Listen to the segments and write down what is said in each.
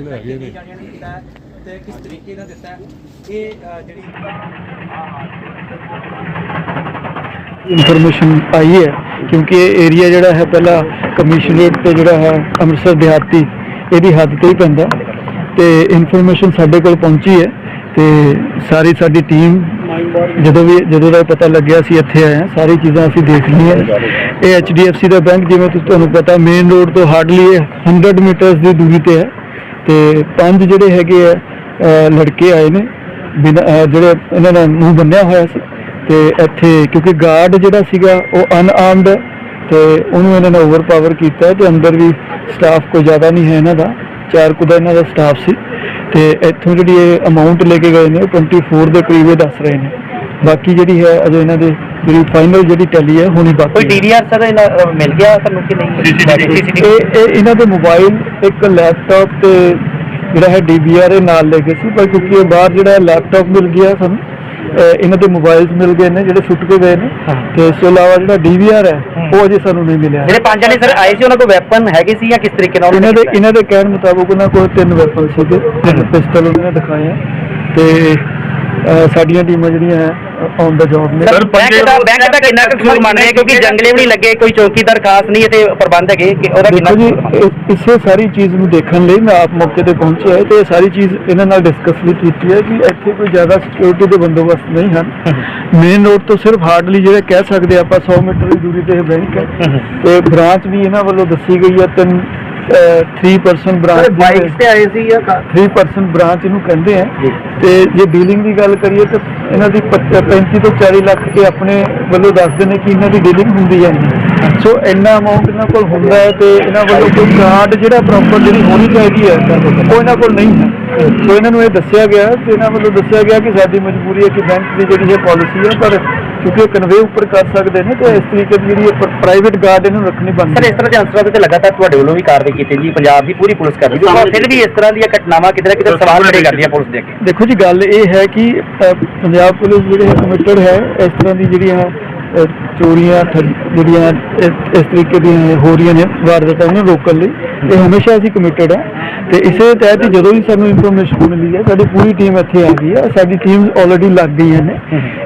ਲੈ ਗਏ ਨੇ। ਜਾਣਿਆਂ ਨੇ ਕੀਤਾ ਹੈ ਤੇ ਕਿਸ ਤਰੀਕੇ ਨਾਲ ਦਿੱਤਾ ਹੈ। ਇਹ ਅ, ਜਿਹੜੀ ਇਨਫੋਰਮੇਸ਼ਨ ਆਈ ਹੈ ਕਿਉਂਕਿ ਇਹ ਏਰੀਆ ਜਿਹੜਾ ਹੈ ਪਹਿਲਾਂ ਕਮਿਸ਼ਨਰੇਟ ਤੇ ਜਿਹੜਾ ਹੈ ਅੰਮ੍ਰਿਤਸਰ ਦਿਹਾਤੀ ਇਹਦੀ ਹੱਦ ਤੇ ਹੀ ਪੈਂਦਾ। ਤੇ ਇਨਫੋਰਮੇਸ਼ਨ ਸਾਡੇ ਕੋਲ ਪਹੁੰਚੀ ਹੈ ਤੇ ਸਾਰੀ ਸਾਡੀ ਟੀਮ ਜਦੋਂ ਵੀ ਜਦੋਂ ਦਾ ਪਤਾ ਲੱਗਿਆ ਸੀ ਇੱਥੇ ਆਏ ਹਾਂ ਸਾਰੀ ਚੀਜ਼ਾਂ ਅਸੀਂ ਦੇਖ ਲਈਆਂ। ਇਹ HDFC ਦਾ ਬੈਂਕ ਜਿਵੇਂ ਤੁਸੀਂ ਤੁਹਾਨੂੰ ਪਤਾ ਮੇਨ ਰੋਡ ਤੋਂ ਹਾਰਡਲੀ 100 ਮੀਟਰਸ ਦੀ ਦੂਰੀ ਤੇ ਹੈ। ਤੇ ਪੰਜ ਜਿਹੜੇ ਹੈਗੇ ਆ ਲੜਕੇ ਆਏ ਨੇ, ਬਿਨਾਂ ਜਿਹੜੇ ਇਹਨਾਂ ਦਾ ਮੂੰਹ ਬੰਨਿਆ ਹੋਇਆ ਸੀ। ਤੇ ਇੱਥੇ ਕਿਉਂਕਿ ਗਾਰਡ ਜਿਹੜਾ ਸੀਗਾ, ਉਹ ਅਨਆਰਮਡ ਤੇ ਉਹਨੂੰ ਇਹਨਾਂ ਨੇ ਓਵਰਪਾਵਰ ਕੀਤਾ ਤੇ ਅੰਦਰ ਵੀ ਸਟਾਫ ਕੋਈ ਜ਼ਿਆਦਾ ਨਹੀਂ ਹੈ ਇਹਨਾਂ ਦਾ, ਚਾਰ ਕੁ ਦਾ ਇਹਨਾਂ ਦਾ ਸਟਾਫ ਸੀ। ਤੇ ਇੱਥੋਂ ਜਿਹੜੀ ਇਹ ਅਮਾਉਂਟ ਲੈ ਕੇ ਗਏ ਨੇ, ਉਹ 24 ਦੇ ਕਰੀਬ ਇਹ ਦੱਸ ਰਹੇ ਨੇ। ਬਾਕੀ ਜਿਹੜੀ ਹੈ, ਅਜੇ ਇਹਨਾਂ ਦੇ ਜਿਹੜੀ ਫਾਈਨਲ ਜਿਹੜੀ ਟੈਲੀ ਹੈ ਹੁਣੀ ਬਾਕੀ ਕੋਈ ਹੈ। ਡੀਡੀਆਰ ਸਰ ਮਿਲ ਗਿਆ ਤੁਹਾਨੂੰ ਕਿ ਨਹੀਂ? ਇਹ ਇਹ ਇਹਨਾਂ ਦੇ ਮੋਬਾਈਲ ਇੱਕ ਲੈਪਟਾਪ ਤੇ ਜਿਹੜਾ ਹੈ ਡੀਵੀਆਰ ਇਹ ਨਾਲ ਲੈ ਗਏ ਸੀ ਪਰ ਕਿਉਂਕਿ ਇਹ ਬਾਹਰ ਜਿਹੜਾ ਲੈਪਟਾਪ ਮਿਲ ਗਿਆ ਸਾਨੂੰ ਅਹ ਇਹਨਾਂ ਦੇ ਮੋਬਾਈਲਸ ਮਿਲ ਗਏ ਨੇ ਜਿਹੜੇ ਸੁੱਟ ਕੇ ਗਏ ਨੇ। ਤੇ ਇਸ ਤੋਂ ਇਲਾਵਾ ਜਿਹੜਾ ਡੀਵੀਆਰ ਹੈ ਉਹ ਅਜੇ ਸਾਨੂੰ ਨਹੀਂ ਮਿਲਿਆ। ਜਿਹੜੇ ਪੰਜ ਜਣੇ ਸਰ ਆਏ ਸੀ ਉਹਨਾਂ ਕੋਲ ਵੈਪਨ ਹੈਗੇ ਸੀ ਜਾਂ ਕਿਸ ਤਰੀਕੇ ਨਾਲ ਇਹਨਾਂ ਦੇ ਇਹਨਾਂ ਦੇ ਕਹਿਣ ਮੁਤਾਬਕ ਉਹਨਾਂ ਕੋਲ ਤਿੰਨ ਵੈਪਨ ਸੀਗੇ ਤਿੰਨ ਪਿਸਟਲ ਉਹਨਾਂ ਨੇ ਦਿਖਾਏ ਆ ਤੇ ਅਹ ਸਾਡੀਆਂ ਟੀਮਾਂ ਜਿਹੜੀਆਂ ਹੈ ਔਨ ਦਾ ਜੌਬ ਨੇ ਸਰ ਬੈਂਕ ਦਾ ਬੈਂਕ ਦਾ ਕਿੰਨਾ ਕੁ ਕਸੂਰ ਮੰਨ ਰਹੇ ਕਿਉਂਕਿ ਜੰਗਲੇ ਵੀ ਨਹੀਂ ਲੱਗੇ ਕੋਈ ਚੌਕੀਦਾਰ ਖਾਸ ਨਹੀਂ ਇੱਥੇ ਪ੍ਰਬੰਧ ਹੈਗੇ ਕਿ ਉਹਦਾ ਕਿੰਨਾ ਜੀ? ਇਸ- ਸਾਰੀ ਚੀਜ਼ ਨੂੰ ਦੇਖਣ ਲਈ ਮੈਂ ਆਪ ਮੌਕੇ ਤੇ ਪਹੁੰਚਿਆ ਹੈ ਤੇ ਇਹ ਸਾਰੀ ਚੀਜ਼ ਇਹਨਾਂ ਨਾਲ ਡਿਸਕਸ ਵੀ ਕੀਤੀ ਹੈ ਕਿ ਇੱਥੇ ਕੋਈ ਜ਼ਿਆਦਾ ਸਿਕਿਉਰਿਟੀ ਦੇ ਬੰਦੋਬਸਤ ਨਹੀਂ ਹਨ। ਮੇਨ ਰੋਡ ਤੋਂ ਸਿਰਫ ਹਾਰਡਲੀ ਜਿਹੜੇ ਕਹਿ ਸਕਦੇ ਆਪਾਂ 100 ਮੀਟਰ ਦੀ ਦੂਰੀ ਤੇ ਇਹ ਬੈਂਕ ਹੈ। ਤੇ ਬ੍ਰਾਂਚ ਵੀ ਇਹਨਾਂ ਵੱਲੋਂ ਦੱਸੀ ਗਈ ਹੈ ਤਿੰਨ 3% ਬ੍ਰਾਂਚ ਬਾਈਕਸ ਤੇ ਆਏ ਸੀ ਜਾਂ 3% ਬ੍ਰਾਂਚ ਇਹਨੂੰ ਕਹਿੰਦੇ ਆ। ਤੇ ਜੇ ਡੀਲਿੰਗ ਦੀ ਗੱਲ ਕਰੀਏ ਤਾਂ ਇਹਨਾਂ ਦੀ 35 ਤੋਂ 40 ਲੱਖ ਇਹ ਆਪਣੇ ਵੱਲੋਂ ਦੱਸਦੇ ਨੇ ਕਿ ਇਹਨਾਂ ਦੀ ਡੀਲਿੰਗ ਹੁੰਦੀ ਹੈ ਸੋ ਇੰਨਾ ਅਮਾਉਂਟ ਇਹਨਾਂ ਕੋਲ ਹੁੰਦਾ ਹੈ ਤੇ ਇਹਨਾਂ ਵੱਲੋਂ ਕੋਈ ਕਾਰਡ ਜਿਹੜਾ ਪ੍ਰੋਪਰ ਜਿਹੜੀ ਹੋਣੀ ਚਾਹੀਦੀ ਹੈ ਉਹ ਇਹਨਾਂ ਕੋਲ ਨਹੀਂ ਹੈ। ਸੋ ਇਹਨਾਂ ਨੂੰ ਇਹ ਦੱਸਿਆ ਗਿਆ ਤੇ ਇਹਨਾਂ ਵੱਲੋਂ ਦੱਸਿਆ ਗਿਆ ਕਿ ਸਾਡੀ ਮਜਬੂਰੀ ਹੈ ਕਿ ਬੈਂਕ ਦੀ ਜਿਹੜੀ ਇਹ ਪਾਲਿਸੀ ਹੈ ਪਰ ਕਿਉਂਕਿ ਕਨਵੇ ਉੱਪਰ ਕਰ ਸਕਦੇ ਨੇ ਤੇ ਇਸ ਤਰੀਕੇ ਦੀ ਜਿਹੜੀ ਪ੍ਰਾਈਵੇਟ ਗਾਰਡ ਇਹਨੂੰ ਰੱਖਣੀ ਸਰ ਬਣਦੀ ਇਸ ਤਰ੍ਹਾਂ ਦੇ ਅਨਸਰਾਂ ਤੇ ਲਗਾਤਾਰ ਤੁਹਾਡੇ ਵੱਲੋਂ ਵੀ ਕਾਰਵਾਈ ਕੀਤੀ ਜੀ ਪੰਜਾਬ ਦੀ ਪੂਰੀ ਪੁਲਿਸ ਕਰ ਰਹੀ ਹੈ ਫਿਰ ਵੀ ਇਸ ਤਰ੍ਹਾਂ ਦੀਆਂ ਘਟਨਾਵਾਂ ਕਿਤੇ ਨਾ ਕਿਤੇ ਸਵਾਲ ਖੜੇ ਕਰਦੀਆਂ ਪੁਲਿਸ ਦੇ ਅੱਗੇ। ਦੇਖੋ ਜੀ ਗੱਲ ਇਹ ਹੈ ਕਿ ਅ, ਪੰਜਾਬ ਪੁਲਿਸ ਜਿਹੜੀ ਹੈ ਕਮਿਟਡ ਹੈ ਇਸ ਤਰ੍ਹਾਂ ਦੀ ਜਿਹੜੀਆਂ ਅ, ਚੋਰੀਆਂ ਠੱਗ- ਜਿਹੜੀਆਂ ਇਸ ਇਸ ਤਰੀਕੇ ਦੀਆਂ ਹੋ ਰਹੀਆਂ ਨੇ ਵਾਰਦਾਤਾਂ ਨੂੰ ਰੋਕਣ ਲਈ ਇਹ ਹਮੇਸ਼ਾ ਅਸੀਂ ਕਮਿਟਡ ਹੈ ਤੇ ਇਸੇ ਤਹਿਤ ਹੀ ਜਦੋਂ ਵੀ ਸਾਨੂੰ ਇਨਫੋਰਮੇਸ਼ਨ ਮਿਲੀ ਹੈ ਸਾਡੀ ਪੂਰੀ ਟੀਮ ਇੱਥੇ ਆ ਗਈ ਹੈ। ਸਾਡੀ ਟੀਮ ਆਲਰੇਡੀ ਲੱਗ ਗਈਆਂ ਨੇ।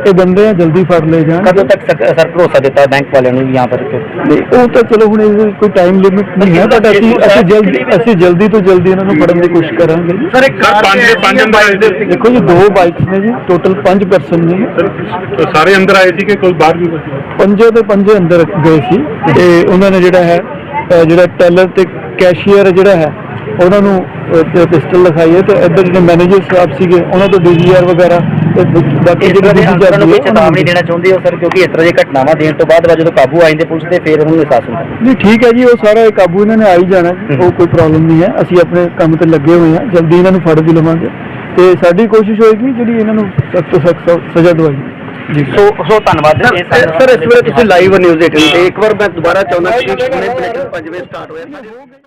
ਇਹ ਬੰਦੇ ਆ ਜਲਦੀ ਫੜ ਲਏ ਜਾਣ। ਕਦੋਂ ਤੱਕ ਸਰ ਸਰ ਭਰੋਸਾ ਦਿੱਤਾ ਬੈਂਕ ਵਾਲਿਆਂ ਨੂੰ ਯਹਾਂ ਪਰ ਨਹੀਂ, ਉਹ ਤਾਂ ਚਲੋ ਹੁਣ ਇਹਦੀ ਕੋਈ ਟਾਈਮ ਲਿਮਿਟ ਨਹੀਂ ਹੈ ਬਟ ਅਸੀਂ ਅਸੀਂ ਜਲਦੀ ਅਸੀਂ ਜਲਦੀ ਤੋਂ ਜਲਦੀ ਇਹਨਾਂ ਨੂੰ ਫੜਨ ਦੀ ਕੋਸ਼ਿਸ਼ ਕਰਾਂਗੇ ਜੀ। ਸਰ ਇੱਕ ਪੰਜ ਦੇ ਪੰਜ ਅੰਦਰ ਆਏ ਸੀ। ਦੇਖੋ ਜੀ ਦੋ ਬਾਈਕਸ ਨੇ ਜੀ ਟੋਟਲ 5 ਪਰਸਨ ਨੇ ਸਾਰੇ ਅੰਦਰ ਆਏ ਸੀ ਕਿ ਕੋਈ ਬਾਹਰ ਵੀ ਬਚੇ ਪੰਜੇ ਦੇ ਪੰਜੇ ਅੰਦਰ ਗਏ ਸੀ ਤੇ ਉਹਨਾਂ ਨੇ ਜਿਹੜਾ ਹੈ ਅਹ ਜਿਹੜਾ ਟੈਲਰ ਤੇ ਕੈਸ਼ੀਅਰ ਜਿਹੜਾ ਹੈ ਉਹਨਾਂ ਨੂੰ ਪਿਸਟਲ ਲਿਖਾਈ ਹੈ ਤੇ ਇੱਧਰ ਜਿਹੜੇ ਮੈਨੇਜਰ ਸਾਹਿਬ ਸੀਗੇ ਉਹਨਾਂ ਤੋਂ ਡੀਜੀਆਰ ਵਗੈਰਾ ਤੇ ਬਾਕੀ ਇਸ ਜਿਹੜੇ ਤਰ੍ਹਾਂ ਦੇ ਨੂੰ ਕੋਈ ਉਹਨਾਂ ਚੇਤਾਵਨੀ ਦੇਣਾ ਚਾਹੁੰਦੇ ਹੋ ਸਰ? ਕਿਉਂਕਿ ਇਸ ਤਰ੍ਹਾਂ ਦੀਆਂ ਘਟਨਾਵਾਂ ਦੇਣ ਤੋਂ ਬਾਅਦ ਜਦੋਂ ਕਾਬੂ ਆ ਜਾਂਦੇ ਪੁਲਿਸ ਤੇ ਫਿਰ ਉਹਨਾਂ ਨੂੰ ਅਹਿਸਾਸ ਹੁੰਦਾ। ਨਹੀਂ ਠੀਕ ਹੈ ਜੀ ਉਹ ਸਾਰਾ ਕਾਬੂ ਇਹਨਾਂ ਨੇ ਆ ਹੀ ਜਾਣਾ ਜੀ, ਉਹ ਕੋਈ ਪ੍ਰੋਬਲਮ ਨਹੀਂ ਹੈ। ਅਸੀਂ ਆਪਣੇ ਕੰਮ ਤੇ ਲੱਗੇ ਹੋਏ ਹਾਂ ਜਲਦੀ ਇਹਨਾਂ ਨੂੰ ਫੜ ਵੀ ਲਵਾਂਗੇ। ਤੇ ਸਾਡੀ ਕੋਸ਼ਿਸ਼ ਹੋਏਗੀ ਜਿਹੜੀ ਇਹਨਾਂ ਨੂੰ ਸਖਤ ਤੋਂ ਸਖਤ ਸਜ਼ਾ ਦਵਾਈ ਸੋ ਸੋ ਧੰਨਵਾਦ ਸਰ ਇਸ ਵੇਲੇ ਤੁਸੀਂ ਲਾਈਵ ਨਿਊਜ਼ 18 ਤੇ ਇੱਕ ਵਾਰ ਮੈਂ ਦੁਬਾਰਾ ਚਾਹੁੰਦਾ ਕਿ 5 ਵਜੇ ਸਟਾਰਟ ਹੋਇਆ।